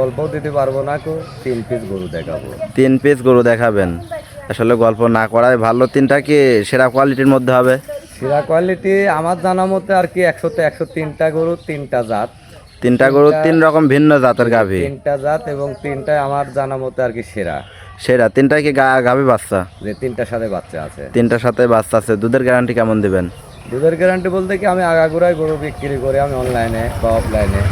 গল্প দিতে পারব না কো তিন পিস গরু দেখাবো। তিন পিস গরু দেখাবেন। আসলে গল্প না করাই ভালো। তিনটা কি সেরা কোয়ালিটির মধ্যে হবে? সেরা কোয়ালিটি আমার জানা মতে আর কি একশোতে একশো তিনটা গরু তিনটা জাত। তিনটা গরু তিন রকম ভিন্ন জাতের গাভী। তিনটা জাত এবং তিনটাই আমার জানা মতে আর কি সেরা। সেরা। তিনটাই কি গাভী বাচ্চা? যে তিনটার সাথে বাচ্চা আছে। তিনটার সাথে বাচ্চা আছে। দুধের গ্যারান্টি কেমন দিবেন? দুধের গ্যারান্টি বলতে কি আমি আগাগোড়ায় গরু বিক্রি করি আমি অনলাইনে বা অফলাইনে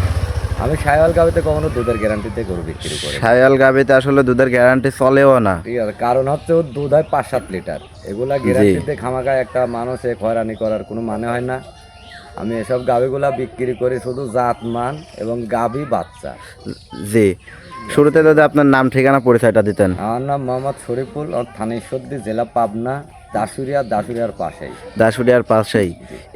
আমি সায়াল গাবিতে কখনো দুধের গ্যারান্টিতে গরু বিক্রি করি। সায়াল গাভীতে আসলে দুধের গ্যারান্টি চলেও না। ঠিক আছে কারণ হচ্ছে ওর দুধ হয় পাঁচ সাত লিটার। এগুলা গ্যারান্টিতে খামাখায় একটা মানুষে হয়রানি করার কোনো মানে হয় না। আমি এসব গাভিগুলা বিক্রি করি শুধু জাত মান এবং গাভি বাচ্চা। জি। শুরুতে যদি আপনার নাম ঠিকানা পরিচয়টা দিতেন। আমার নাম মোহাম্মদ শরীফুল ও থানেশ্বরদি জেলা পাবনা। দাসুরিয়া দাসুরিয়ার পাশেই। দাসুরিয়ার পাশেই।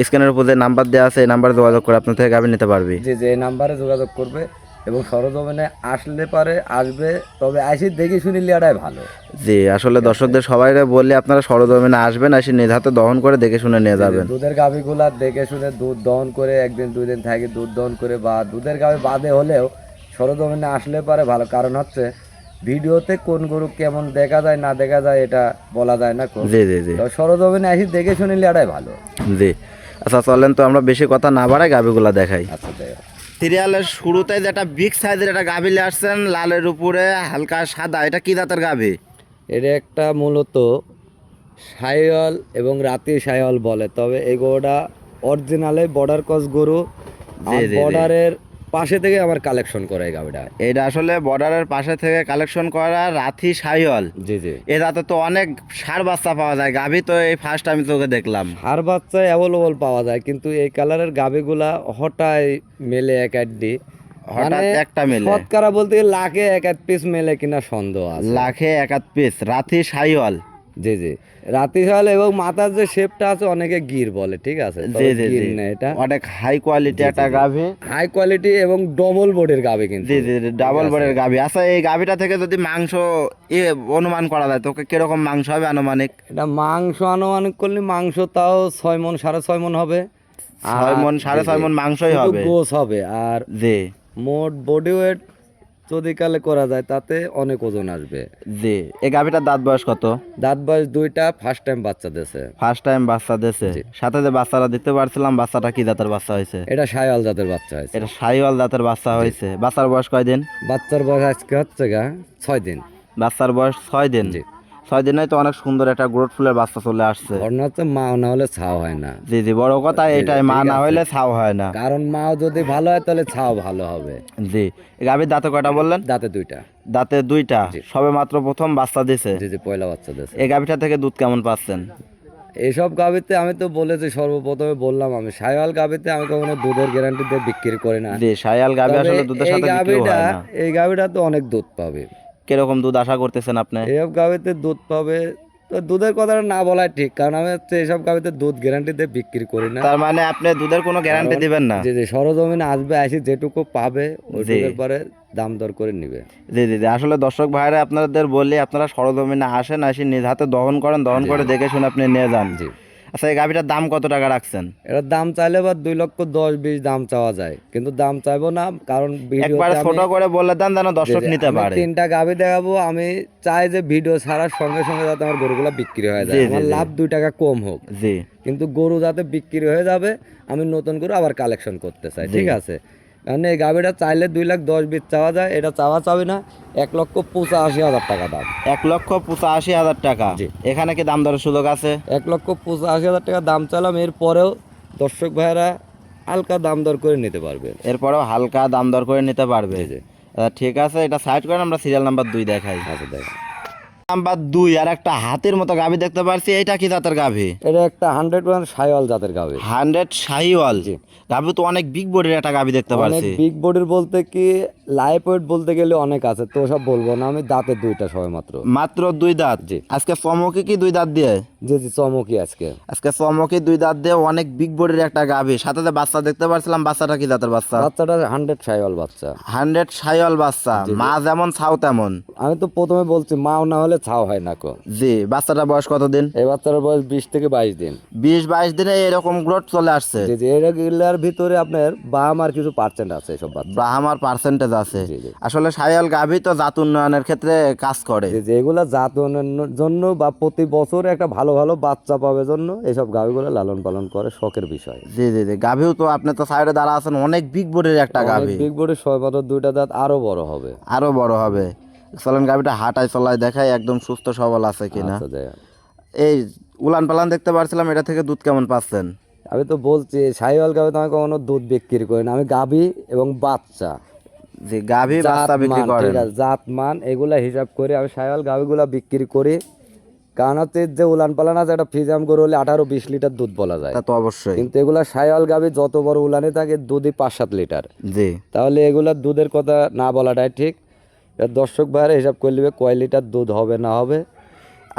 স্ক্যানের উপর যে নাম্বার দেওয়া আছে এই নাম্বারে যোগাযোগ করে আপনার থেকে গাভী নিতে পারবি। যে যে নাম্বারে যোগাযোগ করবে এবং সরজমিনে আসলে পারে আসবে তবে আসি দেখে শুনি লিয়াটাই ভালো। জি আসলে দর্শকদের সবাই বললে আপনারা সরজমিনে আসবেন এসে নিজ হাতে দহন করে দেখে শুনে নিয়ে যাবেন। দুধের গাভিগুলা দেখে শুনে দুধ দহন করে একদিন দুই দিন থাকে দুধ দহন করে বা দুধের গাভি বাদে হলেও সরজমিনে আসলে পারে ভালো। কারণ হচ্ছে ভিডিওতে কোন গরু কেমন দেখা যায় না দেখা যায় এটা বলা যায় না জি জি জি। তো সরজমিনে আসি দেখে শুনে লিয়াটাই ভালো। জি। আচ্ছা চলেন তো আমরা বেশি কথা না বাড়াই গাভিগুলা দেখাই। আচ্ছা দেখ সিরিয়ালের শুরুতে যেটা বিগ সাইজের একটা গাভি নিয়ে আসছেন লালের উপরে হালকা সাদা এটা কি জাতের গাভি? এটা একটা মূলত সাইওয়াল এবং রাতি সায়ল বলে তবে এই গরুটা অরিজিনালে বর্ডার ক্রস গরু। বর্ডারের পাশে থেকে আমার কালেকশন করে এই গাভিটা এটা আসলে বর্ডারের পাশে থেকে কালেকশন করা রাথি সাইওয়াল জি জি। এ দাঁতে তো অনেক সার বাচ্চা পাওয়া যায়। গাভি তো এই ফার্স্ট আমি তোকে দেখলাম। হার বাচ্চা অ্যাভেলেবল পাওয়া যায় কিন্তু এই কালারের গাভিগুলা হঠাৎ মেলে এক আড্ডি হঠাৎ একটা মেলে। শতকরা বলতে লাখে এক এক পিস মেলে কিনা সন্দেহ আছে। লাখে একাত পিস রাথি সাইওয়াল জি জি। রাতি সাল এবং মাথার যে শেপটা আছে অনেকে গির বলে ঠিক আছে? জি তবে জি গির না এটা। অনেক হাই কোয়ালিটি একটা গাভি। হাই কোয়ালিটি এবং ডবল বডির গাভি কিন্তু। জি জি ডাবল বডের গাভি। আচ্ছা এই গাভিটা থেকে যদি মাংস এ অনুমান করা যায় তোকে কীরকম মাংস হবে আনুমানিক? এটা মাংস আনুমানিক করলে মাংস তাও ছয় মন সাড়ে ছয় মন হবে। ছয় মন সাড়ে ছয় মন মাংসই হবে। গোস হবে। আর জি। মোট বডি ওয়েট যদি কালে করা যায় তাতে অনেক ওজন আসবে। জি এই গাভিটার দাঁত বয়স কত? দাঁত বয়স দুইটা ফার্স্ট টাইম বাচ্চা দিয়েছে। ফার্স্ট টাইম বাচ্চা দিয়েছে। সাথে যে বাচ্চাটা দিতে পারছিলাম বাচ্চাটা কি জাতের বাচ্চা হয়েছে? এটা সাইওয়াল জাতের বাচ্চা হয়েছে। এটা সাইওয়াল জাতের বাচ্চা হয়েছে। বাচ্চার বয়স কয়দিন? বাচ্চার বয়স আজকে হচ্ছে গা ছয় দিন। বাচ্চার বয়স ছয় দিন। জি। ছয় দিনে তো অনেক সুন্দর একটা গ্রোথ ফুলের বাচ্চা চলে আসছে। ঘটনা হচ্ছে মা না হলে ছাও হয় না। জি জি বড় কথা এটাই মা না হইলে ছাও হয় না। কারণ মাও যদি ভালো হয় তাহলে ছাও ভালো হবে। জি গাভীর দাঁতে কয়টা বললেন? দাঁতে দুইটা। দাঁতে দুইটা সবে মাত্র প্রথম বাচ্চা দিছে। জি জি পয়লা বাচ্চা দিয়েছে এই গাভীটা থেকে দুধ কেমন পাচ্ছেন? এইসব গাভিতে আমি তো বলেছি সর্বপ্রথমে বললাম আমি সায়াল গাভিতে আমি কখনো দুধের গ্যারান্টি দিয়ে বিক্রি করি না। জি সায়াল গাভী আসলে দুধের সাথে বিক্রি গাভিটা হয় না। এই গাভিটা তো অনেক দুধ পাবে। কীরকম দুধ আশা করতেছেন আপনি? এইসব গাভিতে দুধ পাবে। তো দুধের কথাটা না বলাই ঠিক কারণ আমি হচ্ছে এইসব গাভিতে দুধ গ্যারান্টি দিয়ে বিক্রি করি না। তার মানে আপনি দুধের কোনো গ্যারান্টি দিবেন না? যে যে সরজমিনে আসবে আসি যেটুকু পাবে ওইটুকুর পরে দাম দর করে নিবে। জি জি জি আসলে দর্শক ভাইরা আপনাদের বলি আপনারা সরজমিনে আসেন আসি নিজ হাতে দহন করেন দহন করে দেখে শুনে আপনি নিয়ে যান। জি। আচ্ছা এই গাভীটার দাম কত টাকা রাখছেন? এটার দাম চাইলে বা দুই লক্ষ দশ বিশ দাম চাওয়া যায় কিন্তু দাম চাইব না কারণ একবার ছোট করে বলে দেন যেন দর্শক নিতে পারে। তিনটা গাভী দেখাবো আমি চাই যে ভিডিও ছাড়ার সঙ্গে সঙ্গে যাতে আমার গরুগুলো বিক্রি হয়ে যায়। আমার লাভ দুই টাকা কম হোক। জি। কিন্তু গরু যাতে বিক্রি হয়ে যাবে আমি নতুন করে আবার কালেকশন করতে চাই ঠিক আছে? কারণ এই গাভিটা চাইলে দুই লাখ দশ বিশ চাওয়া যায় এটা চাওয়া চাবি না। এক লক্ষ পঁচাশি হাজার টাকা দাম। এক লক্ষ পঁচাশি হাজার টাকা। এখানে কি দাম দরের সুযোগ আছে? এক লক্ষ পঁচাশি হাজার টাকা দাম চাইলাম এরপরেও দর্শক ভাইয়েরা হালকা দাম দর করে নিতে পারবে। এরপরেও হালকা দাম দর করে নিতে পারবে। আচ্ছা, ঠিক আছে এটা সাইড করেন আমরা সিরিয়াল নাম্বার দুই দেখাই। আচ্ছা দেখ নাম্বার দুই আর একটা হাতির মতো গাভী দেখতে পারছি। এটা কি জাতের গাভী? এটা একটা হান্ড্রেড সাইওয়াল জাতের গাভি। হান্ড্রেড শাহিওয়াল। গাভী তো অনেক বিগ বডির একটা গাভী দেখতে পারছি। বিগ বডির বলতে কি লাইফ ওয়েট বলতে গেলে অনেক আছে তো সব বলব না আমি দুইটা মাত্র। মাত্র দুই দাঁত? জি। আজকে চমকি কি দুই দাঁত দিয়ে? জি জি চমকি আজকে। আজকে চমকি দুই দাঁত দিয়ে অনেক বিগ বডির একটা গাভী। সাথে যে বাচ্চা দেখতে পারছিলাম বাচ্চাটা কি জাতের বাচ্চা? বাচ্চাটা হান্ড্রেড সাইওয়াল বাচ্চা। হান্ড্রেড শাহিওয়াল বাচ্চা। মা যেমন ছাও তেমন। আমি তো প্রথমে বলছি মাও না হলে হলে ছাও হয় না কো। জি বাচ্চাটা বয়স কতদিন? এই বাচ্চার বয়স বিশ থেকে বাইশ দিন। বিশ বাইশ দিনে এরকম গ্রোথ চলে আসছে? জি জি এগুলার ভিতরে আপনার বাম আর কিছু পার্সেন্ট আছে এসব বাচ্চা। ব্রাহ্মার পার্সেন্টেজ আছে। আসলে সায়াল গাভী তো জাত উন্নয়নের ক্ষেত্রে কাজ করে। যেগুলা জাত উন্নয়নের জন্য বা প্রতি বছর একটা ভালো ভালো বাচ্চা পাবে জন্য এইসব গাভিগুলো লালন পালন করে শখের বিষয়। জি জি জি গাভীও তো আপনি তো সাইডে দাঁড়া আছেন অনেক বিগ বডির একটা গাভী। বিগ ছয় মাত্র দুইটা দাঁত আরও বড় হবে। আরও বড় হবে। চলেন গাভীটা হাঁটায় চলায় দেখায় একদম সুস্থ সবল আছে কিনা। আচ্ছা। এই উলান পালান দেখতে পারছিলাম এটা থেকে দুধ কেমন পাচ্ছেন? আমি তো বলছি সাইওয়াল গাভি তো আমি কখনো দুধ বিক্রি করি না। আমি গাভি এবং বাচ্চা। যে গাভী বাচ্চা বিক্রি আছে, জাত মান এগুলা হিসাব করে আমি সাইওয়াল গাভিগুলা বিক্রি করি। কারণ হচ্ছে যে উলান পালান আছে একটা ফিজাম গরু হলে আঠারো বিশ লিটার দুধ বলা যায়। তা তো অবশ্যই। কিন্তু এগুলা সাইওয়াল গাভি যত বড় উলানে থাকে দুধই পাঁচ সাত লিটার। জি। তাহলে এগুলা দুধের কথা না বলাটাই ঠিক। দর্শক ভাইরা হিসাব করে নেবে কয় লিটার দুধ হবে না হবে।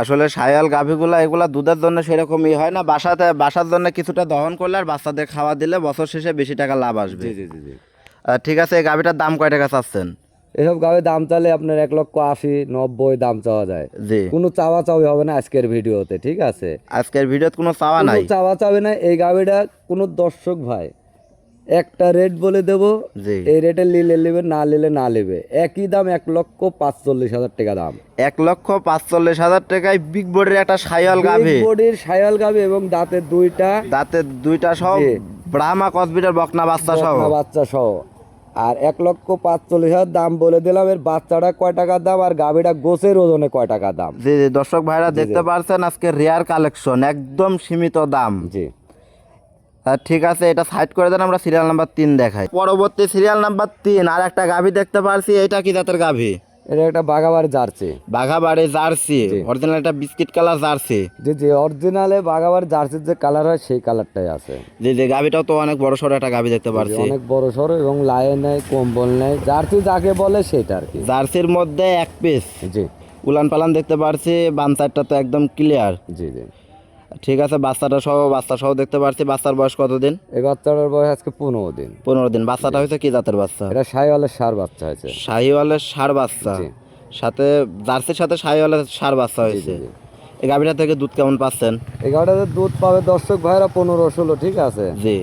আসলে সায়াল গাভীগুলা এগুলা দুধের জন্য সেরকমই হয় না। বাসাতে বাসার জন্য কিছুটা দহন করলে আর বাচ্চাদের খাওয়া দিলে বছর শেষে বেশি টাকা লাভ আসবে। জি জি জি ঠিক আছে এই গাভীটার দাম কয় টাকা চাচ্ছেন? এসব গাভি দাম চালে আপনার এক লক্ষ আশি নব্বই দাম চাওয়া যায়। জি। কোনো চাওয়া চাওয়ি হবে না আজকের ভিডিওতে ঠিক আছে? আজকের ভিডিওতে কোনো চাওয়া নাই? চাওয়া চাবে না এই গাভিটা কোনো দর্শক ভাই একটা রেট বলে দেব। এই রেটে নিলে নেবে না নিলে না নেবে। একই দাম এক লক্ষ পাঁচচল্লিশ হাজার টাকা দাম। এক লক্ষ পাঁচচল্লিশ হাজার টাকায় বিগ বডির একটা সায়াল গাভী। বডির সায়াল গাভি এবং দাঁতের দুইটা। দাঁতের দুইটা সহ ব্রাহ্মা কসবিটার বকনা বাচ্চা সহ। বাচ্চা সহ। আর এক লক্ষ পাঁচচল্লিশ হাজার দাম বলে দিলাম এর বাচ্চাটা কয় টাকার দাম আর গাভিটা গোছের ওজনে কয় টাকা দাম? জি জি দর্শক ভাইরা দেখতে পারছেন আজকে রেয়ার কালেকশন একদম সীমিত দাম। জি। ঠিক আছে এটা সাইড করে দেন আমরা সিরিয়াল নাম্বার তিন দেখাই। পরবর্তী সিরিয়াল নাম্বার তিন আর একটা গাভী দেখতে পারছি এটা কি জাতের গাভী? এটা একটা বাগাবার জার্সি। বাঘাবাড়ি জার্সি অরিজিনাল একটা বিস্কিট কালার জার্সি। যে যে অরিজিনালে বাগাবার জার্সির যে কালার হয় সেই কালারটাই আছে। জি জি গাভীটাও তো অনেক বড় সড়ো একটা গাভী দেখতে পারছি। অনেক বড় সড়ো এবং লায়ে নেয় কম্বল নেয় জার্সি যাকে বলে সেটা আর কি। জার্সির মধ্যে এক পিস জি। উলান পালান দেখতে পারছি বাম সাইডটা তো একদম ক্লিয়ার জি জি। ঠিক আছে বাচ্চাটা সহ বাচ্চা সহ দেখতে পারছি। বাচ্চার বয়স কতদিন? এই বাচ্চাটার বয়স আজকে পনেরো দিন। পনেরো দিন। বাচ্চাটা হয়েছে কি জাতের বাচ্চা? এটা সাইওয়ালের সার বাচ্চা হয়েছে। শাহিওয়ালের সার বাচ্চা। সাথে জার্সির সাথে শাহিওয়ালের সার বাচ্চা হয়েছে। এই গাভীটা থেকে দুধ কেমন পাচ্ছেন? এই গাড়িটাতে দুধ পাবে দর্শক ভাইরা পনেরো ষোলো ঠিক আছে? জি।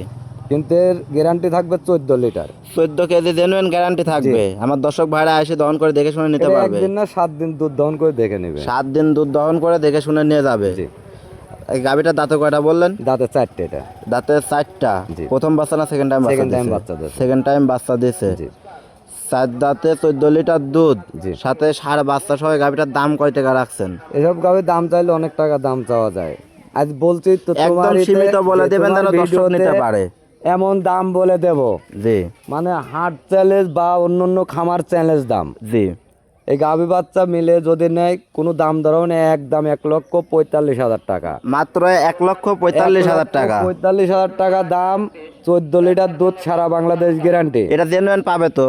কিন্তু এর গ্যারান্টি থাকবে চোদ্দ লিটার। চোদ্দ কেজি জেনুইন গ্যারান্টি থাকবে। আমার দর্শক ভাইরা এসে দহন করে দেখে শুনে নিতে পারবে। একদিন না সাত দিন দুধ দহন করে দেখে নেবে। সাত দিন দুধ দহন করে দেখে শুনে নিয়ে যাবে। গাভীটার দাঁতে কয়টা বললেন? দাঁতে চারটে এটা। দাঁতে চারটা। প্রথম বাচ্চা না সেকেন্ড টাইম Second time বাচ্চা। সেকেন্ড টাইম বাচ্চা দিয়েছে চার দাঁতে চোদ্দ লিটার দুধ সাথে সার বাচ্চা সহ এই গাভীটার দাম কয় টাকা রাখছেন? এসব গাভীর দাম চাইলে অনেক টাকা দাম চাওয়া যায়। আজ বলছি তো একদম তোমার সীমিত বলে দেবেন যেন দর্শক নিতে পারে। এমন দাম বলে দেব। জি। মানে হাট চ্যালেঞ্জ বা অন্য অন্য খামার চ্যালেঞ্জ দাম। জি। এই গাভী বাচ্চা মিলে যদি নেয় কোনো দাম ধরো না এক দাম এক লক্ষ পঁয়তাল্লিশ হাজার টাকা। মাত্র এক লক্ষ পঁয়তাল্লিশ হাজার টাকা। পঁয়তাল্লিশ হাজার টাকা দাম চোদ্দ লিটার দুধ সারা বাংলাদেশ গ্যারান্টি। এটা জেনুয়েন পাবে তো?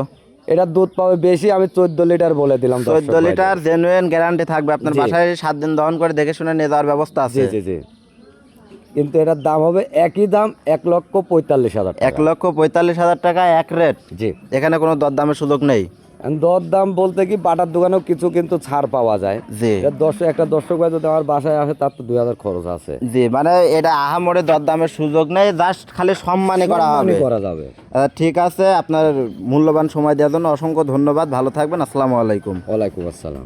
এটা দুধ পাবে বেশি আমি চোদ্দ লিটার বলে দিলাম চোদ্দ লিটার জেনুয়েন গ্যারান্টি থাকবে। আপনার বাসায় সাত দিন দহন করে দেখে শুনে নিয়ে যাওয়ার ব্যবস্থা আছে। জি জি। কিন্তু এটার দাম হবে একই দাম এক লক্ষ পঁয়তাল্লিশ হাজার এক লক্ষ পঁয়তাল্লিশ হাজার টাকা এক রেট জি। এখানে কোনো দরদামের সুযোগ নেই। এখন দর দাম বলতে কি বাটার দোকানেও কিছু কিন্তু ছাড় পাওয়া যায়। জি। দর্শক একটা দর্শক ভাই যদি আমার বাসায় আসে তার তো দুই হাজার খরচ আছে। জি মানে এটা আহামরে দরদামের সুযোগ নেই জাস্ট খালি সম্মানে করা হবে। করা যাবে। ঠিক আছে আপনার মূল্যবান সময় দেওয়ার জন্য অসংখ্য ধন্যবাদ ভালো থাকবেন আসসালামু আলাইকুম। ওয়ালাইকুম আসসালাম।